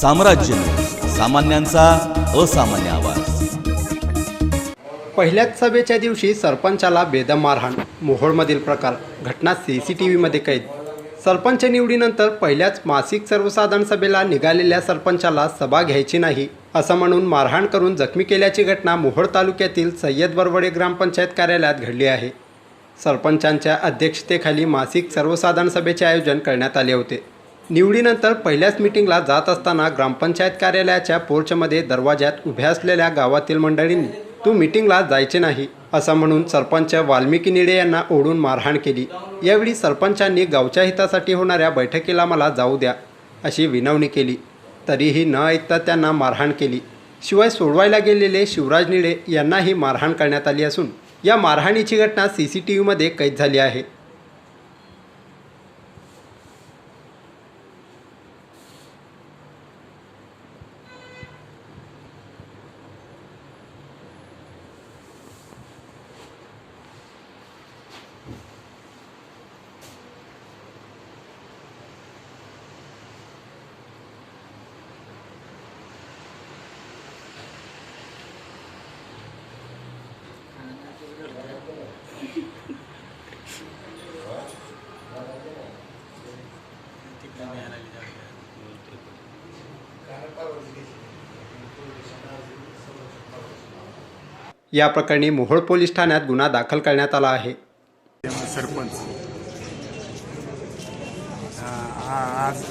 साम्राज्य सामान्यांचा असामान्य आवाज. पहिल्याच सभेच्या दिवशी सरपंचाला बेदम मारहाण मोहोळमधील प्रकार घटना सी सी टी व्हीमध्ये कैद. सरपंच निवडीनंतर पहिल्याच मासिक सर्वसाधारण सभेला निघालेल्या सरपंचाला सभा घ्यायची नाही असं म्हणून मारहाण करून जखमी केल्याची घटना मोहोळ तालुक्यातील सय्यद बरवडे ग्रामपंचायत कार्यालयात घडली आहे. सरपंचांच्या अध्यक्षतेखाली मासिक सर्वसाधारण सभेचे आयोजन करण्यात आले होते. निवडीनंतर पहिल्याच मिटिंगला जात असताना ग्रामपंचायत कार्यालयाच्या पोर्चमध्ये दरवाज्यात उभ्या असलेल्या गावातील मंडळींनी तू मिटिंगला जायचे नाही असं म्हणून सरपंच वाल्मिकी निडे यांना ओढून मारहाण केली. यावेळी सरपंचांनी गावच्या हितासाठी होणाऱ्या बैठकीला मला जाऊ द्या अशी विनवणी केली. तरीही न ऐकता त्यांना मारहाण केली. शिवाय सोडवायला गेलेले शिवराज निडे यांनाही मारहाण करण्यात आली असून या मारहाणीची घटना सी सी टी व्हीमध्ये कैद झाली आहे. या प्रकरणी मोहोळ पोलीस ठाण्यात गुन्हा दाखल करण्यात आला आहे. सरपंच आज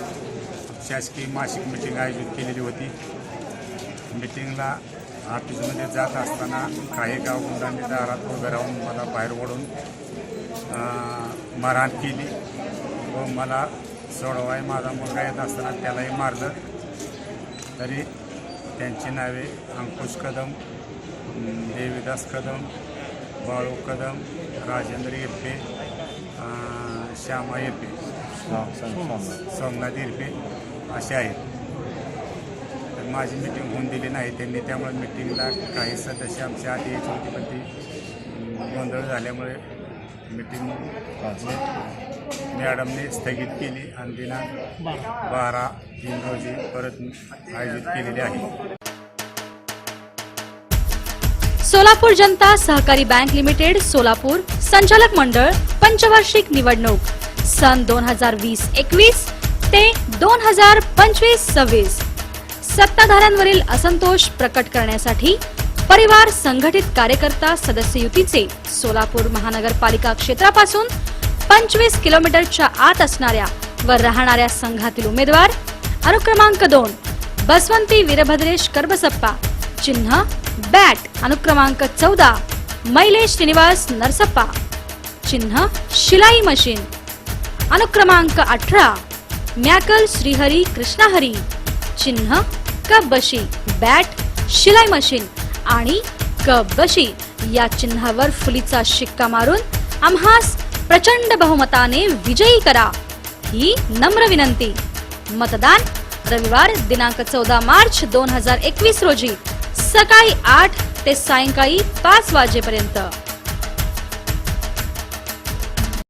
शासकीय मासिक मिटिंग आयोजित केलेली होती. मिटिंगला ऑफिसमध्ये जात असताना काही गावगुंडांनी दारात उभं राहून मला बाहेर ओढून मारहाण केली व मला सोडवाय माझा मुलगा येत असताना त्यालाही मारलं. तरी त्यांची नावे अंकुश कदम देवीदास कदम बाळू कदम राजेंद्र अं, श्यामा इरपे सोमनाथ इरपे असे आहेत. माझी मिटिंग होऊन दिली नाही त्यांनी. त्यामुळे मिटिंगला काही सदस्य आमच्या आधी यायची होती पण ती गोंधळ झाल्यामुळे मिटिंग मॅडमने स्थगित केली आणि दिनांक बारा तीन रोजी परत आयोजित केलेली आहे. सोलापूर जनता सहकारी बँक लिमिटेड सोलापूर संचालक मंडळ पंचवार्षिक निवडणूक. सन दोन हजार वीस एकवीस ते दोन हजार पंचवीस सव्वीस. सत्ताधाऱ्यांवरील असंतोष प्रकट करण्यासाठी परिवार संघटित कार्यकर्ता सदस्य युतीचे सोलापूर महानगरपालिका क्षेत्रापासून पंचवीस किलोमीटरच्या आत असणाऱ्या व राहणाऱ्या संघातील उमेदवार अनुक्रमांक दोन बसवंती वीरभद्रेश कर्बसप्पा. चिन्ह बॅट अनुक्रमांक चौदा मैलेश श्रीनिवास नरसप्पा. चिन्ह शिलाई मशीन. अनुक्रमांक अठरा मॅकल श्रीहरी कृष्णाहरी. चिन्ह कबशी बॅट शिलाई मशीन आणि कबशी या चिन्हावर फुलीचा शिक्का मारून आम्हास प्रचंड बहुमताने विजयी करा ही नम्र विनंती. मतदान रविवार दिनांक चौदा मार्च दोन हजार एकवीस रोजी सकाळी आठ ते सायंकाळी पाच वाजेपर्यंत.